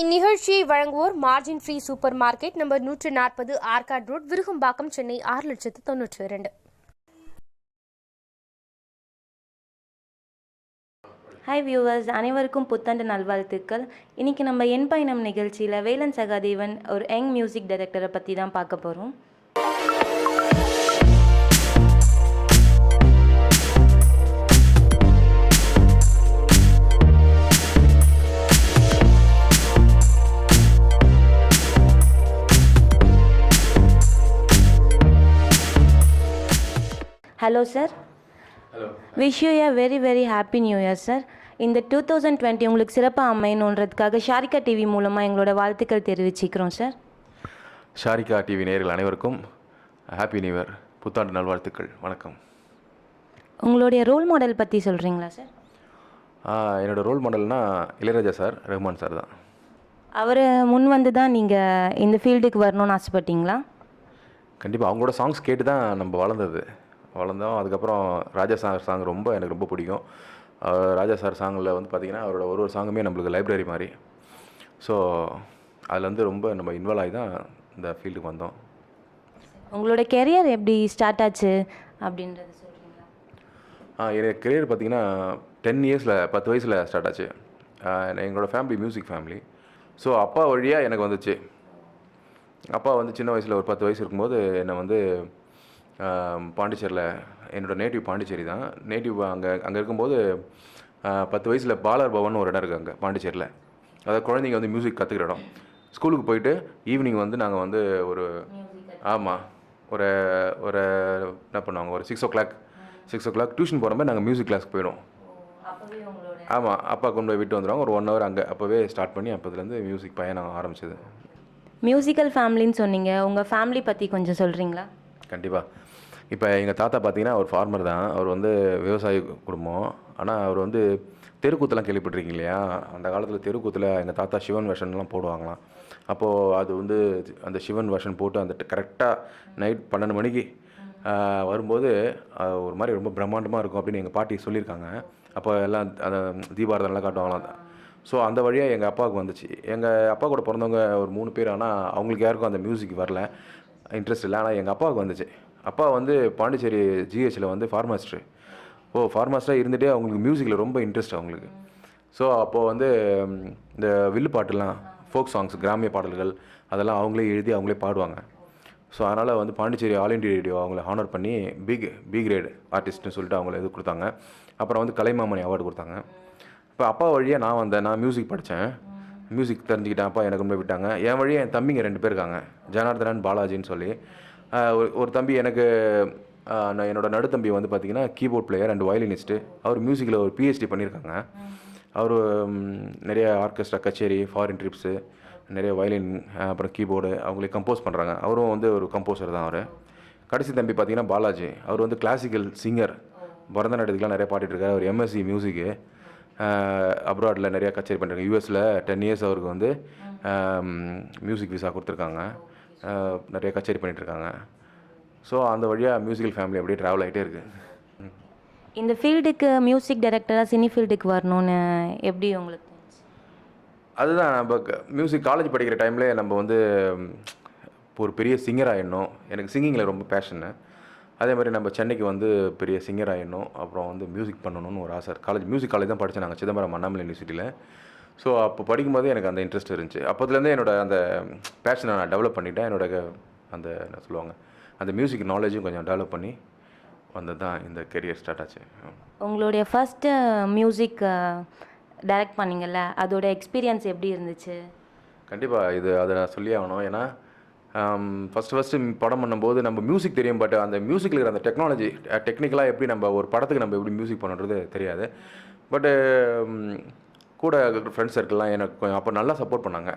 இந்நிகழ்ச்சியை வழங்குவோர் margin free super market number நூற்று நாற்பது ஆர்காட் ரோட் விருகம்பாக்கம் சென்னை ஆறு லட்சத்து தொன்னூற்றி இரண்டு. ஹாய் வியூவர்ஸ் அனைவருக்கும் புத்தாண்டு நல்வாழ்த்துக்கள். இன்றைக்கி நம்ம என் பயணம் நிகழ்ச்சியில் வேலன் சகாதேவன் ஒரு யங் மியூசிக் டைரக்டரை பற்றி தான் பார்க்க போகிறோம் hello sir wish you a very very happy new year sir இந்த டூ தௌசண்ட் டுவெண்ட்டி உங்களுக்கு சிறப்பாக அமையணுன்றதுக்காக ஷாரிகா டிவி மூலமாக எங்களோட வாழ்த்துக்கள் தெரிவிச்சுக்கிறோம் சார் ஷாரிகா டிவி நேயர்கள் அனைவருக்கும் ஹாப்பி நியூ இயர் புத்தாண்டு நல்வாழ்த்துக்கள். வணக்கம். உங்களுடைய ரோல் மாடல் பற்றி சொல்கிறீங்களா சார் ஆ, என்னோட ரோல் மாடல்னா இளையராஜா சார் ரஹ்மான் சார் தான். அவர் முன் வந்து தான் நீங்கள் இந்த ஃபீல்டுக்கு வரணும்னு ஆசைப்பட்டீங்களா? கண்டிப்பாக அவங்களோட சாங்ஸ் கேட்டு தான் நம்ம வளர்ந்தது. வளர்ந்தோம். அதுக்கப்புறம் ராஜா சார் சாங் ரொம்ப எனக்கு ரொம்ப பிடிக்கும். ராஜா சார் சாங்கில் வந்து பார்த்திங்கன்னா அவரோட ஒரு ஒரு சாங்குமே நம்மளுக்கு லைப்ரரி மாதிரி. ஸோ அதில் வந்து ரொம்ப நம்ம இன்வால்வ் ஆகி தான் இந்த ஃபீல்டுக்கு வந்தோம். உங்களோட கெரியர் எப்படி ஸ்டார்ட் ஆச்சு அப்படின்றது சொல்கிறீங்களா ஆ என் கெரியர் பார்த்தீங்கன்னா டென் இயர்ஸில் பத்து வயசில் ஸ்டார்ட் ஆச்சு. ஆ, எங்களோட ஃபேமிலி மியூசிக் ஃபேமிலி ஸோ அப்பா வழியாக எனக்கு வந்துச்சு. அப்பா வந்து சின்ன வயசில் ஒரு பத்து வயசு இருக்கும்போது என்னை வந்து பாண்டிச்சேரியில் என்னோட நேட்டிவ் பாண்டிச்சேரி தான். நேட்டிவ் அங்கே அங்கே இருக்கும்போது பத்து வயசில் பாலர் பவன் ஒரு இடம் இருக்குது அங்கே பாண்டிச்சேரியில். அதாவது குழந்தைங்க வந்து மியூசிக் கற்றுக்கிற இடம். ஸ்கூலுக்கு போயிட்டு ஈவினிங் வந்து நாங்கள் வந்து ஒரு ஆமாம் ஒரு ஒரு என்ன பண்ணுவாங்க ஒரு six o'clock six o'clock tuition போகிற மாதிரி நாங்கள் மியூசிக் கிளாஸ்க்கு போயிடுவோம். ஆமாம் அப்பா கொண்டு போய் விட்டு வந்துடுவாங்க ஒரு ஒன் ஹவர் அங்கே அப்போவே ஸ்டார்ட் பண்ணி அப்போதுலேருந்து மியூசிக் பயணம் ஆரம்பிச்சது. மியூசிக்கல் ஃபேமிலின்னு சொன்னீங்க. உங்கள் ஃபேமிலி பற்றி கொஞ்சம் சொல்கிறீங்களா கண்டிப்பாக இப்போ எங்கள் தாத்தா பார்த்தீங்கன்னா ஒரு ஃபார்மர் தான். அவர் வந்து விவசாய குடும்பம். ஆனால் அவர் வந்து தெருக்கூத்தெல்லாம் கேள்விப்பட்டிருக்கீங்க இல்லையா? அந்த காலத்தில் தெருக்கூத்தில் எங்கள் தாத்தா சிவன் வேஷன்லாம் போடுவாங்களாம். அப்போது அது வந்து அந்த சிவன் வேஷன் போட்டு அந்த கரெக்டாக நைட் பன்னெண்டு மணிக்கு வரும்போது ஒரு மாதிரி ரொம்ப பிரம்மாண்டமாக இருக்கும் அப்படின்னு எங்கள் பாட்டி சொல்லியிருக்காங்க. அப்போ எல்லாம் அந்த தீபாரதம்லாம் காட்டுவாங்களாம். ஸோ அந்த வழியாக எங்கள் அப்பாவுக்கு வந்துச்சு. எங்கள் அப்பா கூட பிறந்தவங்க ஒரு மூணு பேர் ஆனால் அவங்களுக்கு யாருக்கும் அந்த மியூசிக் வரல. இன்ட்ரெஸ்ட் இல்லை. ஆனால் எங்கள் அப்பாவுக்கு வந்துச்சு. அப்பா வந்து பாண்டிச்சேரி ஜிஹெச்சில் வந்து ஃபார்மாஸ்டர் ஓ ஃபார்மாஸ்டராக இருந்துகிட்டே அவங்களுக்கு மியூசிக்கில் ரொம்ப இன்ட்ரெஸ்ட் அவங்களுக்கு. ஸோ அப்போது வந்து இந்த வில்லு பாட்டுலாம் ஃபோக் சாங்ஸ் கிராமிய பாடல்கள் அதெல்லாம் அவங்களே எழுதி அவங்களே பாடுவாங்க. ஸோ அதனால் வந்து பாண்டிச்சேரி ஆல் இண்டியா ரேடியோ அவங்கள ஹானர் பண்ணி பிக் பி கிரேட் ஆர்டிஸ்ட்னு சொல்லிட்டு அவங்கள இது கொடுத்தாங்க. அப்புறம் வந்து கலைமாமணி அவார்டு கொடுத்தாங்க. இப்போ அப்பா வழியாக நான் வந்தேன் நான் மியூசிக் படித்தேன். மியூசிக் தெரிஞ்சுக்கிட்டேன் அப்பா எனக்கு கொண்டு விட்டாங்க. என் வழியாக என் தம்பிங்க ரெண்டு பேர் இருக்காங்க. ஜனார்தனன் பாலாஜின்னு சொல்லி. ஒரு- ஒரு தம்பி எனக்கு நான் என்னோடய நடுத்தம்பி வந்து பார்த்தீங்கன்னா கீபோர்ட் பிளேயர் அண்ட் வயலினிஸ்ட்டு அவர் மியூசிக்கில் ஒரு பிஹெச்டி பண்ணியிருக்காங்க அவர் நிறைய ஆர்கெஸ்ட்ரா கச்சேரி ஃபாரின் ட்ரிப்ஸு நிறைய வயலின் அப்புறம் கீபோர்டு அவங்களே கம்போஸ் பண்ணுறாங்க அவரும் வந்து ஒரு கம்போசர் தான் அவர். கடைசி தம்பி பார்த்தீங்கன்னா பாலாஜி. அவர் வந்து கிளாசிக்கல் சிங்கர் பரதநாட்டியத்துக்குலாம் நிறைய பாடிட்டுருக்காரு அவர் எம்எஸ்சி மியூசிக்கு அப்ராடில் நிறையா கச்சேரி பண்ணுறாங்க யூஎஸில் டென் இயர்ஸ் அவருக்கு வந்து மியூசிக் விசா கொடுத்துருக்காங்க. நிறைய கச்சேரி பண்ணிட்டு இருக்காங்க ஸோ அந்த வழியாக மியூசிக்கல் ஃபேமிலி அப்படியே ட்ராவல் ஆகிட்டே இருக்குது இந்த ஃபீல்டுக்கு மியூசிக் டைரக்டராக சினி ஃபீல்டுக்கு வரணும்னு எப்படி உங்களுக்கு அதுதான் நம்ம மியூசிக் காலேஜ் படிக்கிற டைம்ல நம்ம வந்து ஒரு பெரிய சிங்கர் ஆகிடணும் எனக்கு சிங்கிங்கில் ரொம்ப பேஷனு அதே மாதிரி நம்ம சென்னைக்கு வந்து பெரிய சிங்கர் ஆகிடணும் அப்புறம் வந்து மியூசிக் பண்ணணும்னு ஒரு ஆசை. காலேஜ் மியூசிக் காலேஜ் தான் படித்தேன் நாங்கள் சிதம்பரம் அண்ணாமலை யூனிவர்சிட்டியில் ஸோ அப்போ படிக்கும்போதே எனக்கு அந்த இன்ட்ரெஸ்ட் இருந்துச்சு. அப்போதுலேருந்தே என்னோட அந்த பேஷனை நான் டெவலப் பண்ணிட்டேன் என்னோட அந்த என்ன சொல்லுவாங்க அந்த மியூசிக் நாலேஜும் கொஞ்சம் டெவலப் பண்ணி வந்தது தான் இந்த கெரியர் ஸ்டார்ட் ஆச்சு. உங்களுடைய ஃபஸ்ட்டு மியூசிக் டைரக்ட் பண்ணீங்கல்ல அதோட எக்ஸ்பீரியன்ஸ் எப்படி இருந்துச்சு? கண்டிப்பாக இது அதை நான் சொல்லி ஆகணும். ஏன்னா ஃபஸ்ட்டு ஃபஸ்ட்டு படம் பண்ணும்போது நம்ம மியூசிக் தெரியும் பட் அந்த மியூசிக்கில் இருக்கிற அந்த டெக்னாலஜி டெக்னிக்கலாக எப்படி நம்ம ஒரு படத்துக்கு நம்ம எப்படி மியூசிக் பண்ணுறது தெரியாது. பட்டு கூட ஃப்ரெண்ட்ஸ் சர்க்கிள்லாம் எனக்கு கொஞ்சம் அப்போ நல்லா சப்போர்ட் பண்ணாங்க.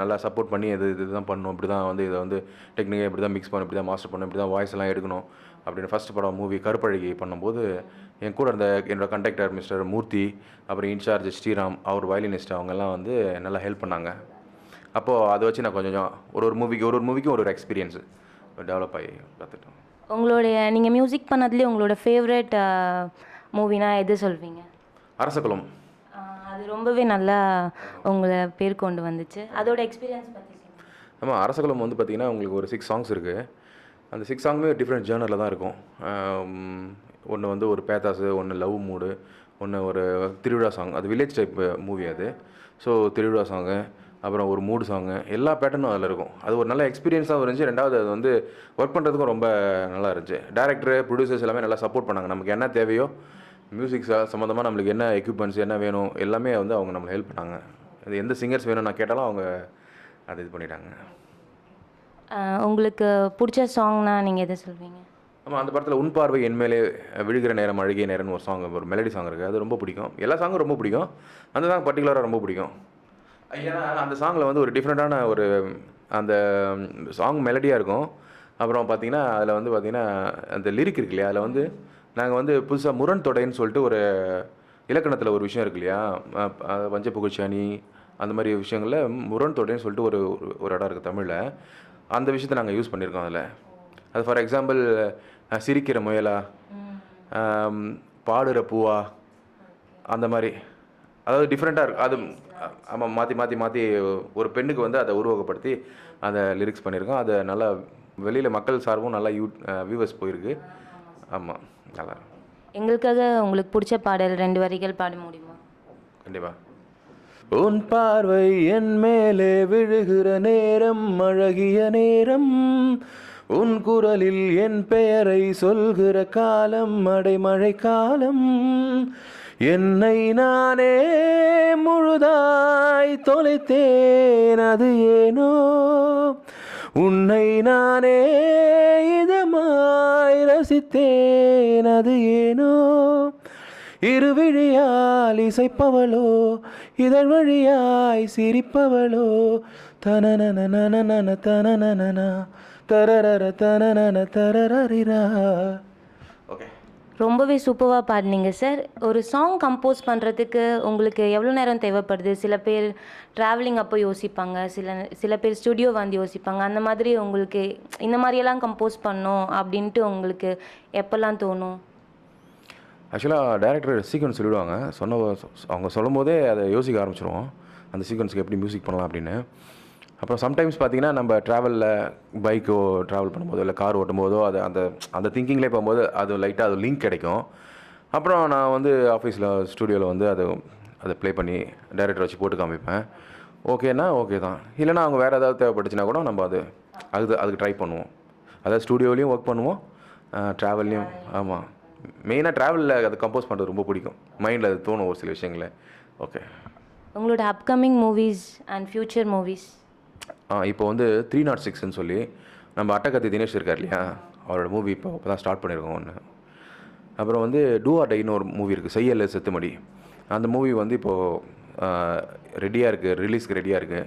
நல்லா சப்போர்ட் பண்ணி இது இதுதான் பண்ணணும் இப்படி தான் வந்து இதை வந்து டெக்னிக்கை இப்படி தான் மிக்ஸ் பண்ணணும். இப்படி தான் மாஸ்டர் பண்ணணும். இப்படி தான் வாய்ஸ் எல்லாம் எடுக்கணும். அப்படின்னு ஃபஸ்ட் படம் மூவி கருப்பழகி பண்ணும்போது என் கூட இருந்த என்னோட கண்டக்டர் மிஸ்டர் மூர்த்தி அப்புறம் இன்சார்ஜ் ஸ்ரீராம் அவர் வயலினிஸ்ட் அவங்கெல்லாம் வந்து நல்லா ஹெல்ப் பண்ணாங்க. அப்போது அதை வச்சு நான் கொஞ்சம் கொஞ்சம் ஒரு ஒரு மூவிக்கு ஒரு ஒரு மூவிக்கும் ஒரு ஒரு எக்ஸ்பீரியன்ஸு டெவலப் ஆகி பார்த்துட்டோம். உங்களுடைய நீங்கள் மியூசிக் பண்ணதுலேயே உங்களோட ஃபேவரட் மூவினா எது சொல்வீங்க? அரசகுலம் அது ரொம்பவே நல்லா உங்களை பேர் கொண்டு வந்துச்சு. அதோட எக்ஸ்பீரியன்ஸ் பற்றி ஆமாம் அரசகுலம் வந்து பார்த்திங்கன்னா உங்களுக்கு ஒரு சிக்ஸ் சாங்ஸ் இருக்குது அந்த சிக்ஸ் சாங்குமே டிஃப்ரெண்ட் ஜேர்னலில் தான் இருக்கும். ஒன்று வந்து ஒரு பேத்தாஸு ஒன்று லவ் மூடு ஒன்று ஒரு திருவிழா சாங் அது வில்லேஜ் டைப் மூவி அது. ஸோ திருவிழா சாங்கு அப்புறம் ஒரு மூடு சாங்கு எல்லா பேட்டர்னும் அதில் இருக்கும். அது ஒரு நல்ல எக்ஸ்பீரியன்ஸாகவும் இருந்துச்சு. ரெண்டாவது அது வந்து ஒர்க் பண்ணுறதுக்கும் ரொம்ப நல்லா இருந்துச்சு. டேரக்டர் ப்ரொடியூசர்ஸ் எல்லாமே நல்லா சப்போர்ட் பண்ணாங்க. நமக்கு என்ன தேவையோ மியூசிக் சம்மந்தமாக நம்மளுக்கு என்ன எக்யூப்மெண்ட்ஸ் என்ன வேணும் எல்லாமே வந்து அவங்க நம்மளை ஹெல்ப் பண்ணாங்க. அது எந்த சிங்கர்ஸ் வேணும் நான் கேட்டாலும் அவங்க அதை இது பண்ணிட்டாங்க. உங்களுக்கு பிடிச்ச சாங்னா நீங்கள் எதை சொல்வீங்க? ஆமாம் அந்த படத்தில் உன் பார்வை என் மேலே விழுகிற நேரம் அழுகிய நேரம்னு ஒரு சாங் ஒரு மெலடி சாங் இருக்குது அது ரொம்ப பிடிக்கும். எல்லா சாங்கும் ரொம்ப பிடிக்கும். அந்த சாங் பர்டிகுலராக ரொம்ப பிடிக்கும். ஏன்னா அந்த சாங்கில் வந்து ஒரு டிஃப்ரெண்ட்டான ஒரு அந்த சாங் மெலடியாக இருக்கும். அப்புறம் பார்த்தீங்கன்னா அதில் வந்து பார்த்தீங்கன்னா அந்த லிரிக் இருக்கு இல்லையா? அதில் வந்து நாங்கள் வந்து புதுசாக முரண் தொடைன்னு சொல்லிட்டு ஒரு இலக்கணத்தில் ஒரு விஷயம் இருக்கு இல்லையா? வஞ்ச புகழ்ச்சியானி அந்த மாதிரி விஷயங்களில் முரண் தொடைன்னு சொல்லிட்டு ஒரு ஒரு- இடம் இருக்குது தமிழில். அந்த விஷயத்தை நாங்கள் யூஸ் பண்ணியிருக்கோம் அதில். அது ஃபார் எக்ஸாம்பிள் சிரிக்கிற முயலா பாடுற பூவா அந்த மாதிரி. அதாவது டிஃப்ரெண்ட்டாக இருக்கும் அது ஆமாம் மாற்றி மாற்றி மாற்றி ஒரு பெண்ணுக்கு வந்து அதை உருவகப்படுத்தி அதை லிரிக்ஸ் பண்ணியிருக்கோம். அதை நல்லா வெளியில் மக்கள் சார்பும் நல்லா யூ வியூவர்ஸ் போயிருக்கு. ஆமாம் நல்லா எங்களுக்காக உங்களுக்கு பிடிச்ச பாடல் ரெண்டு வரிகள் பாட முடியுமா? கண்டிப்பாக உன் பார்வை என் மேலே விழுகிற நேரம் அழகிய நேரம். உன் குரலில் என் பெயரை சொல்கிற காலம் அடைமழை காலம். என்னை நானே முழுதாய் தொலைத்தேன் அது ஏனோ? உன்னை நானே இதமாய் ரசித்தேன் அது ஏனோ? இருவிழியால் இசைப்பவளோ? இதழ் வழியாய் சிரிப்பவளோ? தனனனனனன தனனனனா தரரர தனனன தரரரிரா? ரொம்பவே சூப்பராக பாடினீங்க சார் ஒரு சாங் கம்போஸ் பண்ணுறதுக்கு உங்களுக்கு எவ்வளோ நேரம் தேவைப்படுது? சில பேர் ட்ராவலிங் அப்போ யோசிப்பாங்க சில சில பேர் ஸ்டுடியோ வந்து யோசிப்பாங்க. அந்த மாதிரி உங்களுக்கு இந்த மாதிரியெல்லாம் கம்போஸ் பண்ணோம் அப்படின்ட்டு உங்களுக்கு எப்போல்லாம் தோணும்? ஆக்சுவலாக டேரக்டர் சீக்வன்ஸ் சொல்லிவிடுவாங்க சொன்ன அவங்க சொல்லும் போதே அதை யோசிக்க ஆரம்பிச்சிருவோம். அந்த சீக்வன்ஸுக்கு எப்படி மியூசிக் பண்ணலாம் அப்படின்னு. அப்புறம் சம்டைம்ஸ் பார்த்தீங்கன்னா நம்ம ட்ராவலில் பைக்கோ ட்ராவல் பண்ணும்போதோ இல்லை கார் ஓட்டும் போதோ அது அந்த அந்த திங்கிங்லேயே போகும்போது அது லைட்டாக அது லிங்க் கிடைக்கும். அப்புறம் நான் வந்து ஆஃபீஸில் ஸ்டூடியோவில் வந்து அது அதை ப்ளே பண்ணி டைரக்டர் வச்சு போட்டு காமிப்பேன். ஓகேனா ஓகே தான். இல்லைனா அவங்க வேறு ஏதாவது தேவைப்பட்டுச்சுன்னா கூட நம்ம அது அதுக்கு அதுக்கு ட்ரை பண்ணுவோம். அதாவது ஸ்டூடியோலையும் ஒர்க் பண்ணுவோம் ட்ராவல்லையும் ஆமாம் மெயினாக ட்ராவலில் அதை கம்போஸ் பண்ணுறது ரொம்ப பிடிக்கும். மைண்டில் அது தோணும் ஒரு சில விஷயங்கள. ஓகே உங்களோட upcoming movies and future movies இப்போ வந்து த்ரீ நாட் சிக்ஸ்னு சொல்லி நம்ம அட்டகத்தி தினேஷ் இருக்கார் இல்லையா? அவரோட மூவி இப்போ இப்போ தான் ஸ்டார்ட் பண்ணியிருக்கோம் ஒன்று அப்புறம் வந்து டூ ஆர் டைன்னு ஒரு மூவி இருக்குது செய்யல செத்துமடி. அந்த மூவி வந்து இப்போது ரெடியாக இருக்குது ரிலீஸ்க்கு ரெடியாக இருக்குது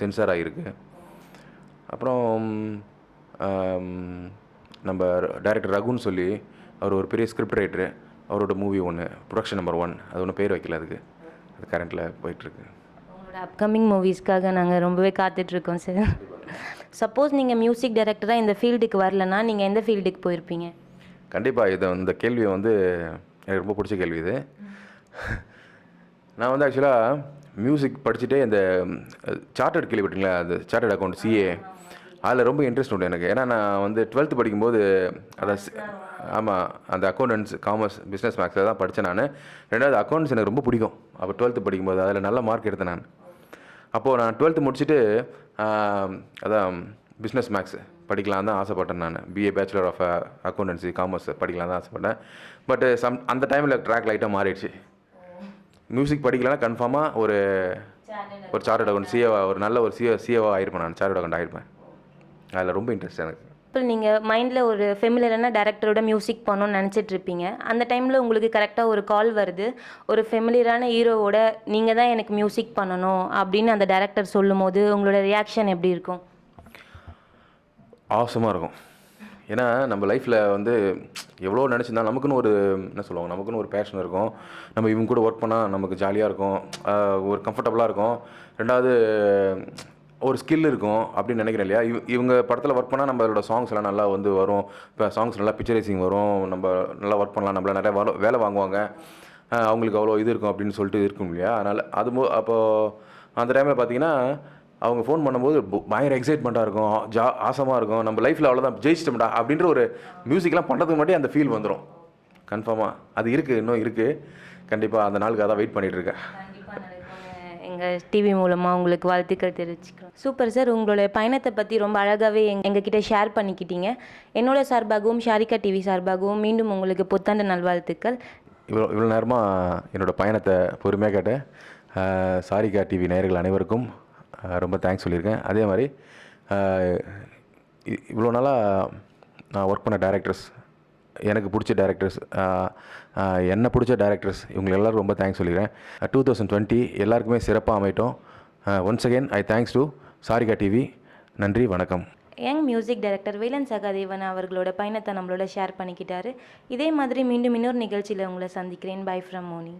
சென்சார் ஆகிருக்கு அப்புறம் நம்ம டைரக்டர் ரகுன்னு சொல்லி அவர் ஒரு பெரிய ஸ்கிரிப்ட் ரைட்ரு அவரோட மூவி ஒன்று ப்ரொடக்ஷன் நம்பர் ஒன் அது ஒன்றும் பேர் வைக்கல அதுக்கு. அது கரண்ட்டில் போயிட்டுருக்கு அப்கமிங் மூவிஸ்க்காக நாங்கள் ரொம்பவே காத்துட்ருக்கோம் சார் சப்போஸ் நீங்கள் மியூசிக் டைரக்டராக இந்த ஃபீல்டுக்கு வரலன்னா நீங்கள் எந்த ஃபீல்டுக்கு போயிருப்பீங்க? கண்டிப்பாக இது இந்த கேள்வியை வந்து எனக்கு ரொம்ப பிடிச்ச கேள்வி இது. நான் வந்து ஆக்சுவலாக மியூசிக் படிச்சுட்டே இந்த சார்ட்டர்ட் கேள்விப்பட்டீங்களா? அந்த சார்ட்டர்ட் அக்கௌண்ட் சிஏ அதில் ரொம்ப இன்ட்ரெஸ்ட் உண்டு எனக்கு. ஏன்னா நான் வந்து டுவெல்த்து படிக்கும்போது அதை ஆமாம் அந்த அக்கௌண்டன்ஸ் காமர்ஸ் பிஸ்னஸ் மேக்ஸில் தான் படித்தேன் நான். ரெண்டாவது அக்கௌண்ட்ஸ் எனக்கு ரொம்ப பிடிக்கும். அப்போ டுவெல்த்து படிக்கும்போது அதில் நல்ல மார்க் எடுத்தேன் நான். அப்போது நான் டுவெல்த்து முடிச்சுட்டு அதான் பிஸ்னஸ் மேக்ஸ் படிக்கலாம் தான் ஆசைப்பட்டேன் நான். BA bachelor of accountancy commerce படிக்கலாம் தான் ஆசைப்பட்டேன். பட் சம் அந்த டைமில் ட்ராக் லைட்டாக மாறிடுச்சு. மியூசிக் படிக்கலன்னா கன்ஃபார்மாக ஒரு ஒரு சார்ட்டட் அக்கௌண்ட் சிஏவா ஒரு நல்ல ஒரு சிஏ சிஏவா ஆயிருப்பேன் நான் சார்ட்டட் அக்கௌண்ட் ஆயிருப்பேன். அதில் ரொம்ப இன்ட்ரெஸ்ட் எனக்கு. இப்போ நீங்கள் மைண்டில் ஒரு ஃபெமிலியரான டேரக்டரோட மியூசிக் பண்ணணும்னு நினச்சிட்டு இருப்பீங்க. அந்த டைமில் உங்களுக்கு கரெக்டாக ஒரு கால் வருது. ஒரு ஃபெமிலியரான ஹீரோவோட நீங்கள் தான் எனக்கு மியூசிக் பண்ணணும் அப்படின்னு அந்த டேரக்டர் சொல்லும்போது உங்களோட ரியாக்ஷன் எப்படி இருக்கும்? ஆசமாக இருக்கும். ஏன்னா நம்ம லைஃப்பில் வந்து எவ்வளோ நினச்சிருந்தாலும் நமக்குன்னு ஒரு என்ன சொல்லுவாங்க நமக்குன்னு ஒரு பேஷன் இருக்கும். நம்ம இவங்க கூட ஒர்க் பண்ணால் நமக்கு ஜாலியாக இருக்கும். ஒரு கம்ஃபர்டபுளாக இருக்கும். ரெண்டாவது ஒரு ஸ்கில் இருக்கும் அப்படின்னு நினைக்கிறேன் இல்லையா? இவ இவங்க படத்தில் ஒர்க் பண்ணால் நம்மளோட சாங்ஸ் எல்லாம் நல்லா வந்து வரும். இப்போ சாங்ஸ் நல்லா பிக்சரைசிங் வரும். நம்ம நல்லா ஒர்க் பண்ணலாம். நம்மள நிறையா வர வேலை வாங்குவாங்க. அவங்களுக்கு அவ்வளோ இது இருக்கும் அப்படின்னு சொல்லிட்டு இருக்கும் இல்லையா? அதனால் அது மோ அப்போது அந்த டைமில் பார்த்தீங்கன்னா அவங்க ஃபோன் பண்ணும்போது பயங்கர எக்ஸைட்மெண்ட்டாக இருக்கும். ஜா ஆசமாக இருக்கும். நம்ம லைஃப்பில் அவ்வளோதான் ஜெயிச்சிட்டோம்டா அப்படின்ற ஒரு மியூசிக்லாம் பண்ணுறதுக்கு முன்னாடி அந்த ஃபீல் வந்துடும் கன்ஃபார்மாக அது இருக்குது இன்னும் இருக்குது கண்டிப்பாக அந்த நாளுக்கு அதான் வெயிட் பண்ணிகிட்டு இருக்கேன். எங்கள் டிவி மூலமாக உங்களுக்கு வாழ்த்துக்கள் தெரிவிச்சுக்கிறோம். சூப்பர் சார் உங்களுடைய பயணத்தை பற்றி ரொம்ப அழகாகவே எங் எங்ககிட்ட ஷேர் பண்ணிக்கிட்டீங்க. என்னோட சார்பாகவும் ஷாரிகா டிவி சார்பாகவும் மீண்டும் உங்களுக்கு புத்தாண்டு நல்வாழ்த்துக்கள். இவ்வளோ இவ்வளோ நேரமாக என்னோட பயணத்தை பொறுமையாக கேட்டேன் சாரிகா டிவி நேயர்கள் அனைவருக்கும் ரொம்ப தேங்க்ஸ் சொல்லியிருக்கேன். அதே மாதிரி இவ்வளோ நாளாக நான் ஒர்க் பண்ண டேரக்டர்ஸ் எனக்கு பிடிச்ச டேரக்டர்ஸ் என்னை பிடிச்ச டேரக்டர்ஸ் இவங்க எல்லாரும் ரொம்ப தேங்க்ஸ் சொல்லிக்கிறேன். டூ தௌசண்ட் டுவெண்ட்டி எல்லாருக்குமே சிறப்பாக அமையட்டும். Once again I thanks to Sarika TV நன்றி வணக்கம். Young music director Velan Sahadevan அவர்களோட பயணத்தை நம்மளோட ஷேர் பண்ணிக்கிட்டாரு. இதே மாதிரி மீண்டும் இன்னொரு நிகழ்ச்சியில் உங்களை சந்திக்கிறேன். By from Moni